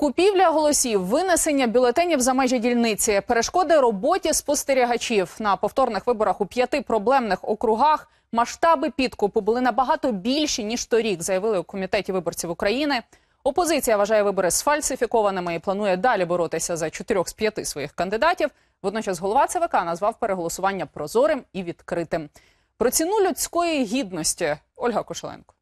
Купівля голосів, винесення бюлетенів за межі дільниці, перешкоди роботі спостерігачів на повторних виборах у п'яти проблемних округах. Масштаби підкупу були набагато більші ніж торік, заявили у комітеті виборців України. Опозиція вважає вибори сфальсифікованими і планує далі боротися за чотирьох з п'яти своїх кандидатів. Водночас голова ЦВК назвав переголосування прозорим і відкритим. Про ціну людської гідності Ольга Кошеленко.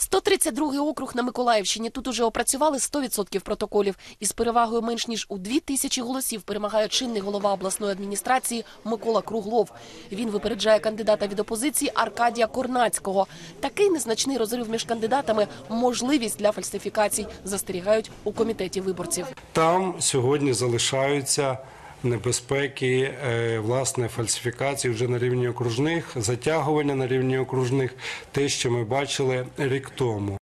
132 округ на Миколаївщині. Тут уже опрацювали 100% протоколів. Із перевагою менш ніж у 2 тисячі голосів перемагає чинний голова обласної адміністрації Микола Круглов. Він випереджає кандидата від опозиції Аркадія Корнацького. Такий незначний розрив між кандидатами – можливість для фальсифікацій, застерігають у комітеті виборців. Там сьогодні залишаються небезпеки е, власне фальсифікації вже на рівні окружних, затягування на рівні окружних, те, що ми бачили рік тому.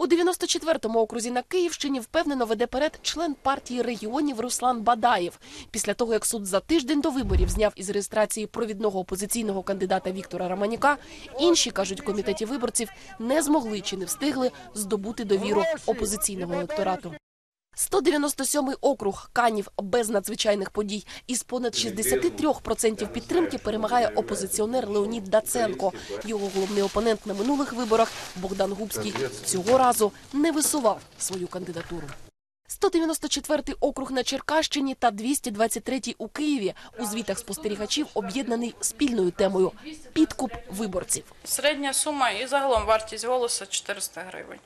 У 94-му окрузі на Київщині впевнено веде перед член партії регіонів Руслан Бадаєв. Після того, як суд за тиждень до виборів зняв із реєстрації провідного опозиційного кандидата Віктора Романюка, інші, кажуть, комітеті виборців не змогли чи не встигли здобути довіру опозиційного електорату. 197-й округ Канів без надзвичайних подій. Із понад 63% підтримки перемагає опозиціонер Леонід Даценко. Його головний опонент на минулих виборах Богдан Губський цього разу не висував свою кандидатуру. 194-й округ на Черкащині та 223-й у Києві у звітах спостерігачів об'єднаний спільною темою підкуп виборців. Середня сума і загалом вартість голосу 400 гривень.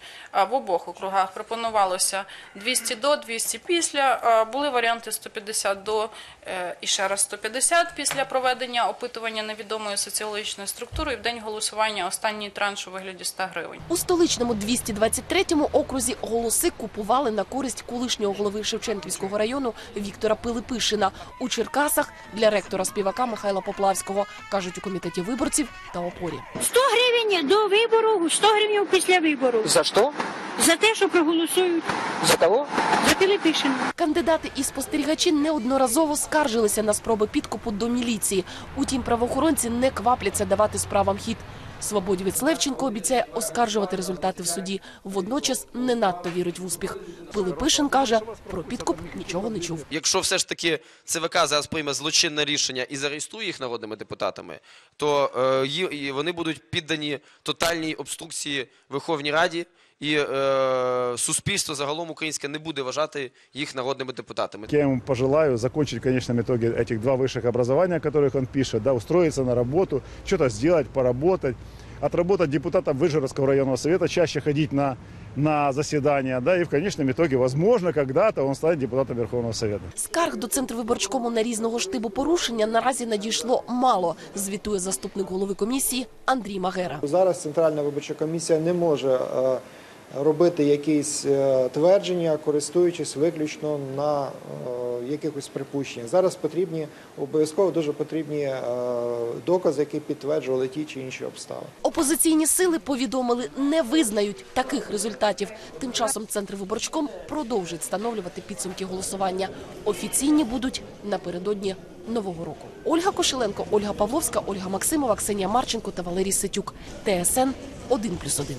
В обох округах пропонувалося 200 до, 200 після. Були варіанти 150 до е, і ще раз 150 після проведення опитування невідомої соціологічної структури і в день голосування останній транш у вигляді 100 гривень. У столичному 223-му окрузі голоси купували на користь колишнього голови Шевченківського району Віктора Пилипишина. У Черкасах для ректора співака Михайла Поплавського кажуть у комітеті виборців та опорі. 100 гривень до вибору, 100 гривень після вибору. За что? За те, що проголосують За кого? за Пилипишина. Кандидати і спостерігачі неодноразово скаржилися на спроби підкупу до міліції. Утім, правоохоронці не квапляться давати справам хід. Свободівець Левченко обіцяє оскаржувати результати в суді. Водночас не надто вірить в успіх. Пилипишин каже, про підкуп нічого не чув. Якщо все ж таки ЦВК зараз прийме злочинне рішення і зареєструє їх народними депутатами, то е, ї- і вони будуть піддані тотальній обструкції Верховній Раді, і е, суспільство загалом українське не буде вважати їх народними депутатами. Я ему пожелаю закончить в конечном итоге этих два высших образования, о которых он пишет, да, устроиться на работу, что-то сделать, поработать, отработать депутата Выжеровского районного совета, чаще ходить на, на засідання, да, і в конечном итоге, возможно, когда-то он стане депутатом Верховного Совета. Скарг до центру виборчкому на різного ж типу порушення наразі надійшло мало, звітує заступник голови комісії Андрій Магера. Зараз Центральна виборча комісія не може е, робити якісь е, твердження, користуючись виключно на е, якихось припущеннях. Зараз потрібні обов'язково дуже потрібні е, докази, які підтверджували ті чи інші обставини. Опозиційні сили повідомили, не визнають таких результатів. Тим часом центр виборчком продовжить встановлювати підсумки голосування. Офіційні будуть напередодні нового року. Ольга Кошеленко, Ольга Павловська, Ольга Максимова, Ксенія Марченко та Валерій Сетюк. ТСН 1+,1.